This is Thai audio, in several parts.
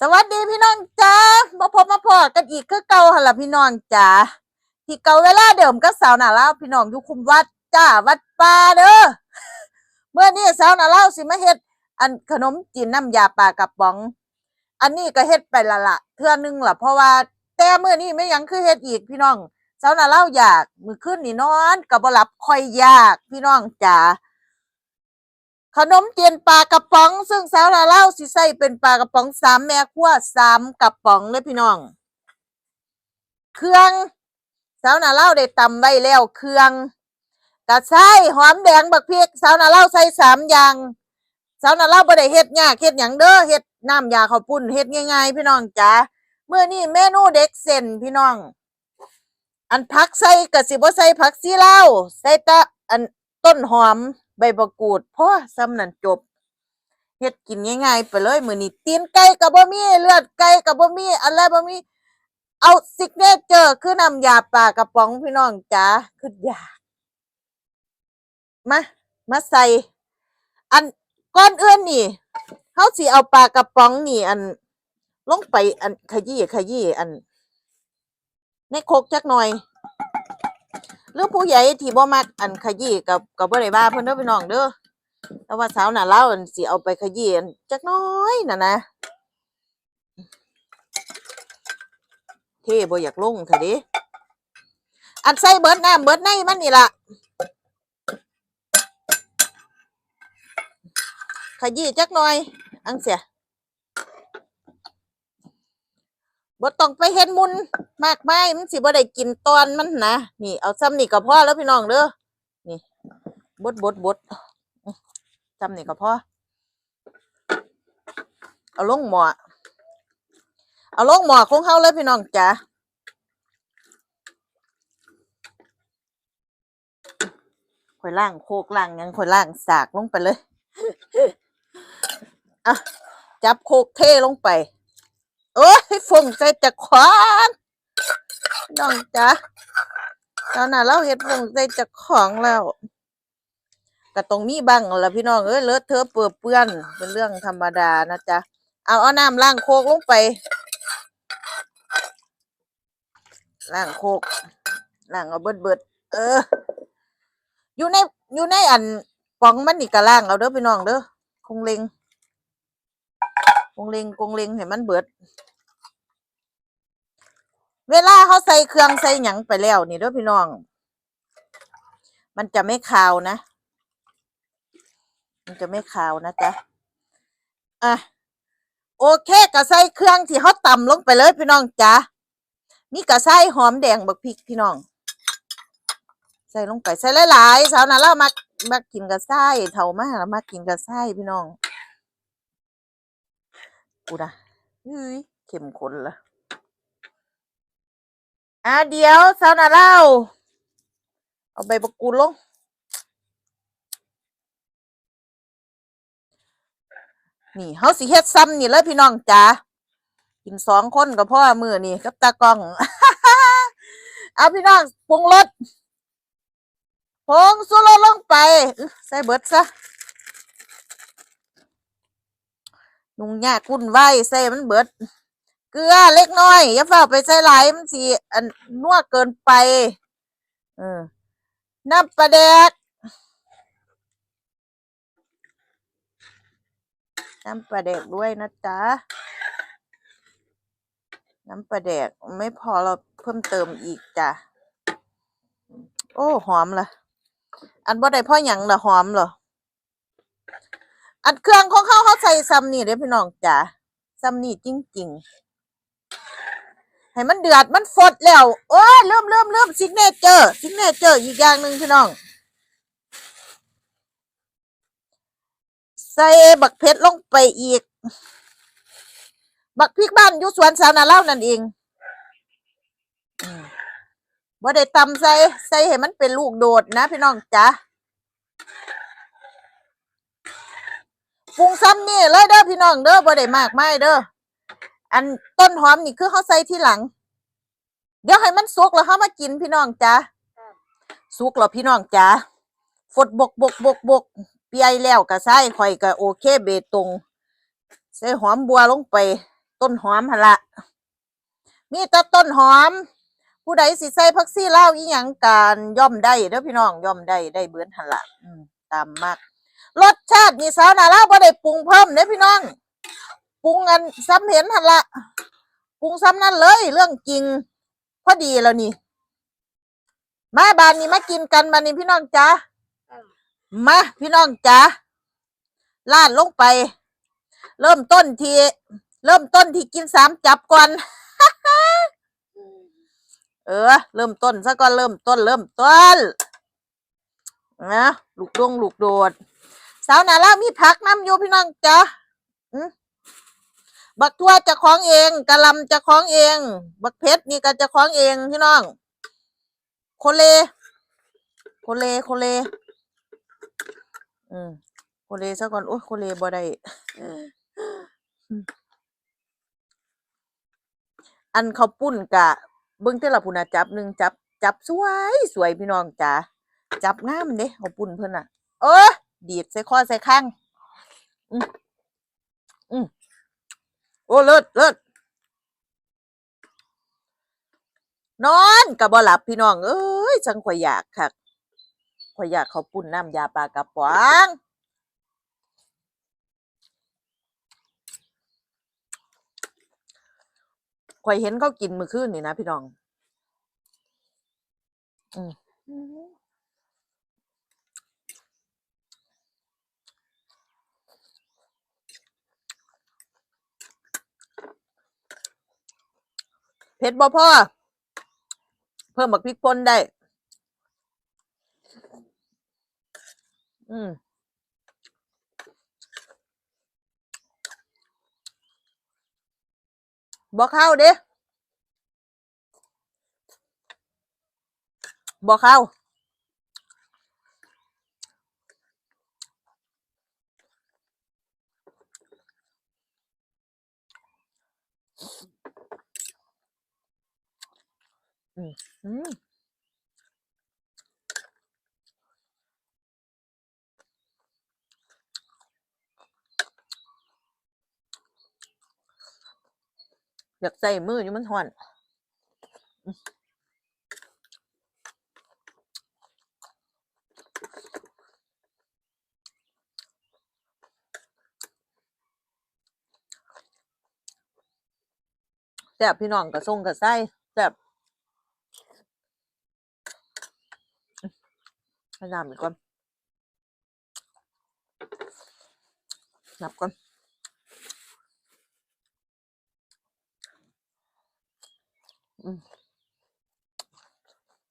สวัสดีพี่น้องจ้ามาพบมาพอกันอีกคือเก่าหันล่ะพี่น้องจ้าที่เก่าเวลาเดิมก็สาวหนาเล่าพี่น้องอยู่คุมวัดจ้าวัดป่าเด้อเมื่อนี้สาวหนาเล่าสิมาเฮ็ด อันขนมจีนน้ำยาปลากระป๋อง อันนี้ก็เฮ็ดไปละละเทื่อนึงละเพราะว่าแต่เมื้อนี้ไม่ยังคือเฮ็ดอีกพี่น้องสาวหนาเล่าอยากมื้อคืนนี่นอนก็บ่หลับคอยยากพี่น้องจ้า ขนมเจียนปลากระป๋อง ซึ่งสาวลาเล่าสิใส่เป็นปลากระป๋องสามแม่ครัวสามกระป๋องเลยพี่น้อง เครื่องสาวนาเล่าได้ตำไว้แล้วเครื่องกระชายหอมแดงบักพริกสาวนาเล่าใส่สามอย่างสาวนาเล่าบ่ได้เฮ็ดยากเฮ็ดหยังเด้อเฮ็ดน้ำยาข้าวปุ้นเฮ็ดง่ายๆพี่น้องจ๋าเมื่อนี้เมนูเด็กเส้นพี่น้อง อันผักใส่กะสิบ่ใส่ผักซีเลาใส่ตะอันต้นหอม ใบมะกูดพ่อซ้ำนั่นจบเฮ็ดกินง่ายๆไปเลยมื้อนี้ตีนไก่ก็บบ่มีเลือดไก่ก็บบ่มีอะไรบ่มีเอาซิกเนเจอร์คือน้ำยาปลากระป๋องพี่น้องจ๋าคืออยากมามาใส่ อันก่อนเอื่นนี่เฮาสิเอาปลากระป๋องนี่ อัน ลงไปอันขยี้ขยี้อัน ในโคกจักหน่อย หรือผู้ใหญ่ที่บ่มักอันขยี้กับกับบ่ได้ว่าเพิ่นเด้อพี่น้องเด้อแต่ว่าสาวหน้าลาอันสิเอาไปขยี้อันจักน้อยน่ะนะเท่บ่อยากลงเถอะดิอันใส่เบิดน้ำเบิดในมันนี่ล่ะขยี้จักหน่อย อังเสีย บ่ต้องไปเฮ็ดมุนมากมายมันสิบ่ได้กินตอนมันนะนี่เอาซ้ำนี่ก็พอแล้วพี่น้องเด้อนี่บดบดบดซ้ำนี่ก็พอเอาลงหม้อเอาลงหม้อของเฮาเลยพี่น้องจ๋าข่อยล่างโคกล่างยังข่อยล่างสากลงไปเลยอะจับโคกเทลงไป โอ้ยฟงใจจะขวานน้องจ๊ะตอนน่ะเราเห็ดฟงใจจะของแล้วก็ต้องมีบ้างละพี่น้องเอ้ยเลอะเทอะเปื้อเปื้อนเป็นเรื่องธรรมดานะจ๊ะเอาเอาน้ำล้างโคกลงไปล้างโคกล้างเอาเบิดเบิดเออ อยู่ในอยู่ในอันปองมันนี่ก็ล้างเอาเด้อพี่น้องเด้อคงเล็ง คงเลงคงเลงให้มันเบิด เวลาเขาใส่เครื่องใส่หยังไปแล้วนี่ด้อพี่น้อง มันจะไม่คาวนะ มันจะไม่คาวนะจ๊ะอะโอเคก็ใส่เครื่องที่เขาตำลงไปเลยพี่น้องจ้ะมีกระใส่หอมแดงบักพริกพี่น้อง ใส่ลงไปใส่หลายๆสาวนาเรามักมักกินกระใส่เท่ามากมักกินกระใส่พี่น้อง กูนะอุ้ยเข้มข้นละอะเดี๋ยวสาวนาเล่า เอาใบบักกูลงนี่เฮาสิเฮ็ดซ้ำนี่เลยพี่น้องจ๋ากินสองคนกับพ่อมือนี่กับตากล้อง เอาพี่น้องปรุงรสผงสุรสลงไปใส่เบิดซะ นุ่งยากคุ้นไหวายใส่มันเบิด เกลือเล็กน้อย อย่าเฝ้าไปใส่หลายมันสิอันนัวเกินไป เออน้ำปลาแดกน้ำปลาแดกด้วยนะจ๊ะน้ำปลาแดกไม่พอเราเพิ่มเติมอีกจ้ะ โอ้ หอมละอันบ่ได้เพ่อหยังละหอมเหรอ อันเครื่องของเขาเขาใส่ซ้ำนี่เด้อพี่น้องจ้ะซ้ำนี่จริงๆ ให้มันเดือดมันฟดแล้ว โอ้ยเริ่มเริ่มเริ่มซิกเนเจอร์ซิกเนเจอร์อีกอย่างหนึ่งพี่น้อง ใส่บักเพชรลงไปอีก บักพริกบ้านยู่สวนสาวนาเล่านั่นเองอืมบ่ได้ตำใส่ใส่ให้มันเป็นลูกโดดนะพี่น้องจ๊ะ ปรุงซ้ำนี่เลยเด้อพี่น้องเด้อบ่ได้มากมายเด้ออันต้นหอมนี่คือเขาใส่ที่หลัง เดี๋ยวให้มันสุกแล้วเขามากินพี่น้องจ๊ะสุกแล้วพี่น้องจ๊ะฝดบกบกบกบกเปียแล้วก็ใส่ข่อยก็โอเคเบตงใส่หอมบัวลงไปตต้นหอมหั่นละมีแต่ต้นหอม ผู้ใดสิใส่ผักซี่ลาวอีหยังการย่อมได้เด้อพี่น้องย่อมได้ได้เบิดหั่นละอืมตามมาก รสชาตินี่สาวนาลาบ่ได้ปรุงเพิ่มเด้อพี่น้องปรุงอันซ้ำเห็นหันละปรุงซ้ำนั่นเลย เรื่องจริงพอดีแล้วนี่มาบานนี้มากินกันบานนี้พี่น้องจ๋ามาพี่น้องจ๋าลาดลงไป เริ่มต้นทีเริ่มต้นที่กินสามจับก่อนเออ เริ่มต้นซะก่อนเริ่มต้น เริ่มต้นนะลูกดวงลูกโดด สาวนาล่ามีผักน้ำอยู่พี่น้องจ๋าอืมบักทั่วจะคล้องเองกะลำจะคล้องเอง บักเพชรนี่ก็จะคล้องเองพี่น้อง โคเล โคเลโคเล อืมโคเลซะก่อนโอ้โคเลบ่ได้อันเขาปุ้นกะเบิ่งแต่ละพุนน่ะจับหนึ่งจับ จับสวย สวยพี่น้องจ๋าจับงามเด้เขาปุ้นเพิ่นน่ะ เออ ดีดใส่คอใส่ข้างอืมอืมโอ้เลิศเลิศนอนก็บ่หลับพี่น้องเอ้ยจังข่อยอยากคักข่อยอยากเขาปุ้นน้ำยาปลากระป๋องข่อยเห็นเขากินมื้อคืนนี่นะพี่น้อง อืม ผ็ดบ่พ่อ เพิ่มบักพริกป่นได้ อืมบ่เข้าวเด้บ่เข้าอื มอืมอยากใส่มืออยู่มันห่อนแซ่บพี่น้องกระทรงกระไส้แซ่บ ให้น้ำอีกก่อนนับก่อนอืม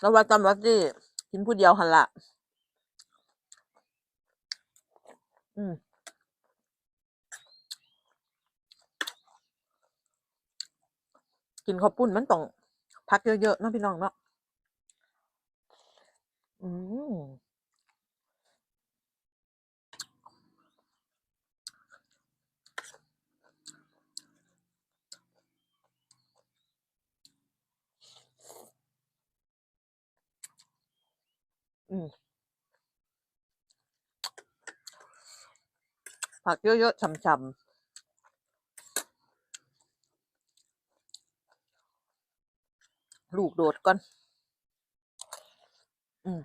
แล้วว่าจำว่าสิกินผู้เดียวหันละอืมกินข้าวปุ้นมันต้องพักเยอะๆเนาะพี่น้องเนาะ อืม อืม ผักเยอะๆฉ่ำๆลูกโดดก่อน อืม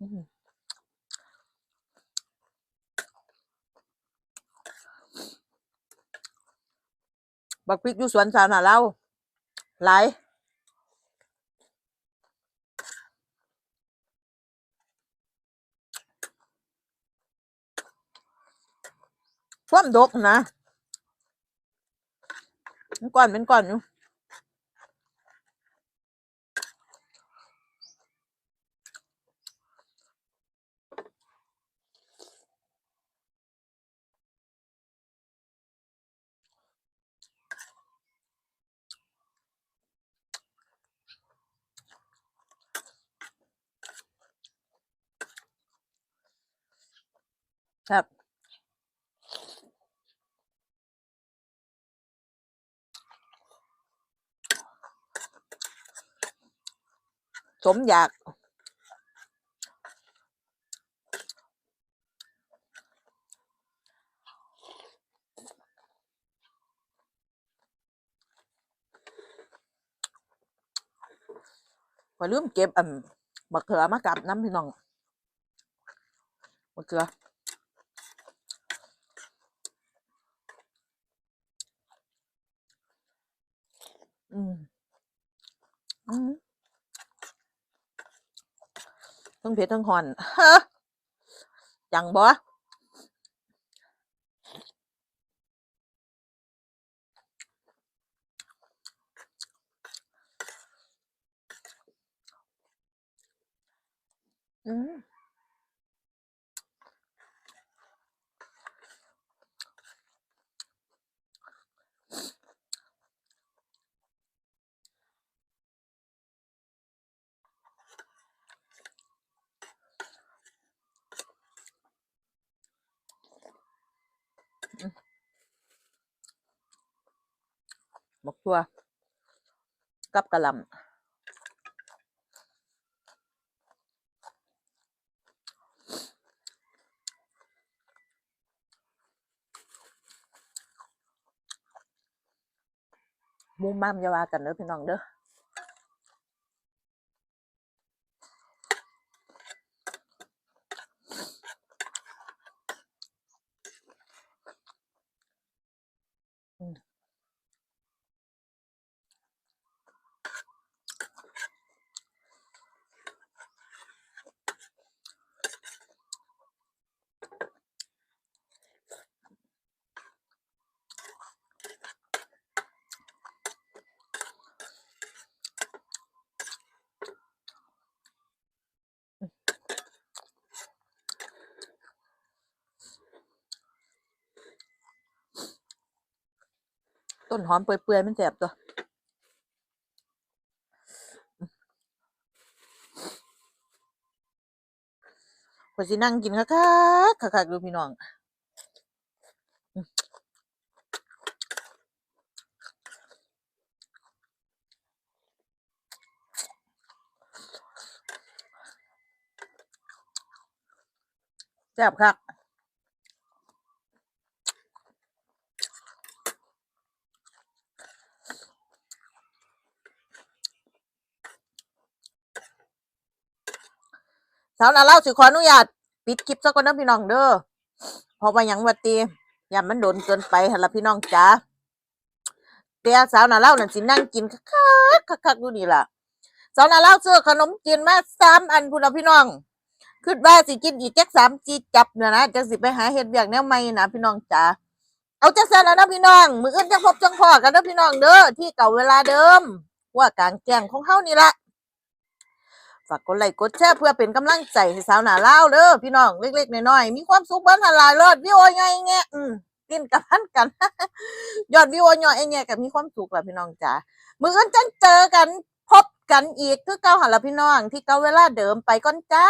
อืมบักพริกอยู่สวนสาธารณะเราหลาย ควมดกนะเป็นก้อนเป็นก้อนอยู่ครับ สมอยากว่าลืมเก็บอันบักเขือมากับน้ำพี่น้องบักเขืออืมอืม ทั้งเผ็ดทั้งหอนฮะจังบ่อืม บักตัวกับกระลำมุมมามอย่าว่ากันเด้อพี่น้องเด้อ ต้นหอมเปื่อยๆมันแสบตัวพอสินั่งกินคักๆคักๆดูพี่น้องแซ่บคัก สาวนาเล่าสิขออนุญาตปิดคลิปซะก่อนนะพี่น้องเด้อเพราะว่ายังวัดตีอย่ามันโดนเกินไปหั่นละพี่น้องจ๋าแต่สาวนาเล่านั่นสินั่งกินคักคักดูนี่ล่ะสาวนาเล่าซื้อขนมจีนมาสามอันพุ่นละพี่น้องคิดว่าสิกินอีกจักสามจีจับเนี่ยนะจังสิไปหาเฮ็ดเวียกแนวใหม่นะพี่น้องจ๋าเอาจังซั่นแล้วนะพี่น้อง มืออื่นจังพบจังพอกันเด้อพี่น้องเด้อที่เก่าเวลาเดิม ว่ากลางแจ้งของเฮานี่ละากกดไลค์กดแชร์เพื่อเป็นกำลังใจให้สาวหนาเล่าเด้อพี่น้องเล็กๆน้อยๆมีความสุขบ้านหลายรอดวิวใหญ่แงะอืมกินกับพันกัน ยอดวิวย่อยแงะกับมีความสุขล่ะพี่น้องจ๋ามือกันจังเจอกันพบกันอีกคือเก่าหันละพี่น้องที่เก่าเวลาเดิมไปก่อนจ้า